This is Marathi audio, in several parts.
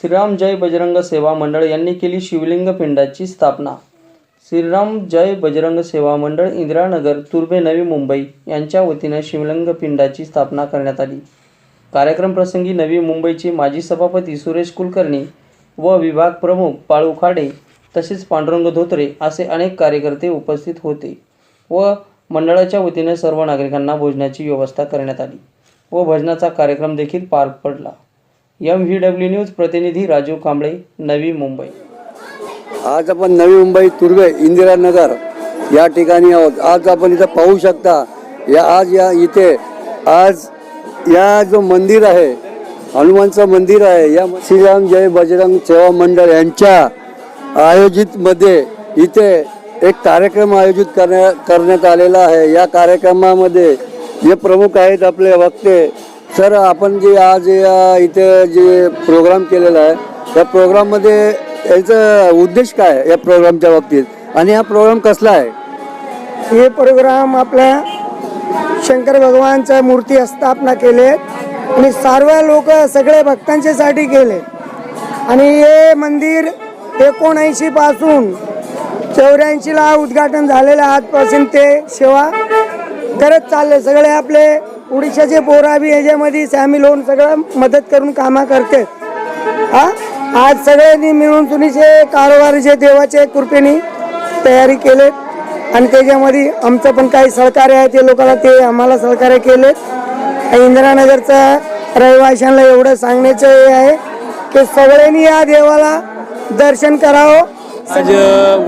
श्रीराम जय बजरंग सेवा मंडळ यांनी केली शिवलिंग पिंडाची स्थापना. श्रीराम जय बजरंग सेवा मंडळ इंदिरानगर तुर्भे नवी मुंबई यांच्या वतीनं शिवलिंग पिंडाची स्थापना करण्यात आली. कार्यक्रम प्रसंगी नवी मुंबईचे माजी सभापती सुरेश कुलकर्णी व विभाग प्रमुख पाळू खाडे तसेच पांडुरंग धोत्रे असे अनेक कार्यकर्ते उपस्थित होते व मंडळाच्या वतीने सर्व नागरिकांना भोजनाची व्यवस्था करण्यात आली व भजनाचा कार्यक्रम देखील पार पडला. एम व्ही डब्ल्यू न्यूज प्रतिनिधी राजू कांबळे नवी मुंबई. आज आपण नवी मुंबई तुर्वे इंदिरानगर या ठिकाणी आहोत. आज आपण इथं पाहू शकता या आज या इथे आज या जो मंदिर आहे हनुमानचं मंदिर आहे या श्रीराम जय बजरंग सेवा मंडळ यांच्या आयोजित मध्ये इथे एक कार्यक्रम आयोजित करण्या करण्यात आलेला आहे. या कार्यक्रमामध्ये जे प्रमुख आहेत आपले वक्ते सर आपण जे आज या इथे जे प्रोग्राम केलेला आहे त्या प्रोग्राममध्ये याचा उद्देश काय आहे या प्रोग्रामच्या बाबतीत? आणि हा प्रोग्राम कसला आहे? हे प्रोग्राम आपल्या शंकर भगवानच्या मूर्ती स्थापना केले आणि सर्व लोक सगळे भक्तांच्यासाठी केले. आणि हे मंदिर एकोणऐंशी पासून चौऱ्याऐंशीला उद्घाटन झालेलं आहे. आजपासून ते सेवा करत चालले. सगळे आपले उडीशाचे पोरा बी ह्याच्यामध्ये सामील होऊन सगळं मदत करून कामं करते हा? आज सगळ्यांनी मिळून तुनीचे कारोबारीचे देवाचे कृपेने तयारी केले. आणि त्याच्यामध्ये आमचं पण काही सहकार्य आहे ते लोकांना ते आम्हाला सहकार्य केले. आणि इंदिरानगरचा रहिवाशांना एवढं सांगण्याचं हे आहे की सगळ्यांनी या देवाला दर्शन करावं. आज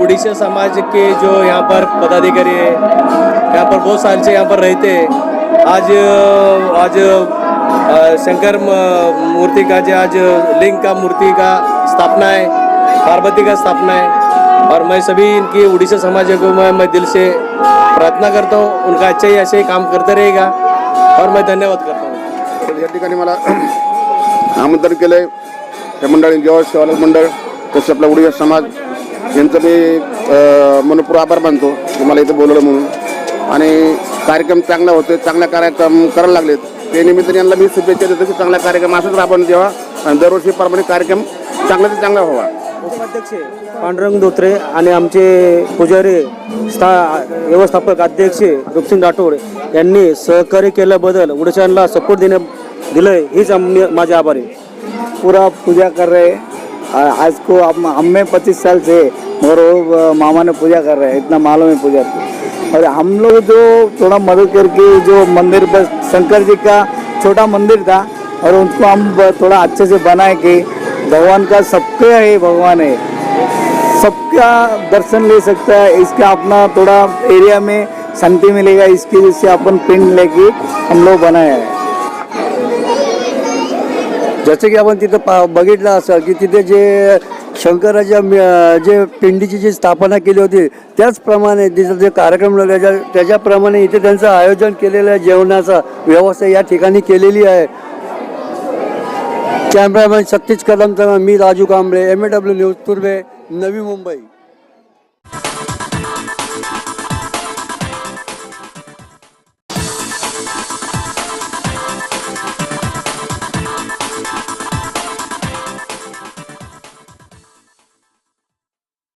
उड़ीसा समाज के जो यहाँ पर पदाधिकारी है यहाँ पर बहुत साल से यहाँ पर रहते हैं आज आज शंकर म- मूर्ति का जो आज लिंग का मूर्ति का स्थापना है पार्वती का स्थापना है और मैं सभी इनकी उड़ीसा समाज को मैं मैं दिल से प्रार्थना करता हूँ उनका अच्छा ही ऐसे ही काम करते रहेगा। और मैं धन्यवाद करता हूँ। या ठिकाणी मला आमंत्रण केलं आहे त्या मंडळी जेव्हा सेवालक मंडळ तसे आपला उडीया समाज यांचं मी मनपूर आभार मानतो की मला इथं बोलवलं म्हणून. आणि कार्यक्रम चांगला होतो चांगला कार्यक्रम करायला लागलेत. ते निमित्ताने यांना मी शुभेच्छा देतो की चांगला कार्यक्रम असंच राबवून जेव्हा आणि दरवर्षी प्रमाणे कार्यक्रम चांगला ते चांगला व्हावा. उपाध्यक्ष पांडुरंग धोत्रे आणि आमचे पुजारी स्था व्यवस्थापक अध्यक्ष रुपसिंग राठोड यांनी सहकार्य केल्याबद्दल उडीसांना सपोर्ट देणे दिलं हीच आम्ही माझे आभार आहे. पूरा पूजा कर रहे आज को हम पच्चीस साल से अ, मामा ने पूजा कर रहे हैं। इतना मालूम है पूजा की। और हम लोग जो थोड़ा मदद करके जो मंदिर पर शंकर जी का छोटा मंदिर था और उनको हम थोड़ा अच्छे से बनाए कि भगवान का सबके है, भगवान है। सबका दर्शन ले सकता है। इसका अपना थोड़ा एरिया में शांति मिलेगा। इसकी वजह से अपन पिंड लेके हम लोग बनाए हैं। जसं की आपण तिथं पा बघितलं असं की तिथे जे शंकराच्या जे पिंडीची जी स्थापना केली होती त्याचप्रमाणे तिथं जे कार्यक्रम त्याच्या त्याच्याप्रमाणे इथे त्यांचं आयोजन केलेलं आहे जेवणाचा व्यवस्था या ठिकाणी केलेली आहे. कॅमेरामॅन सतीश कदमचा मी Raju Kamble M A W news Turbhe Navi Mumbai.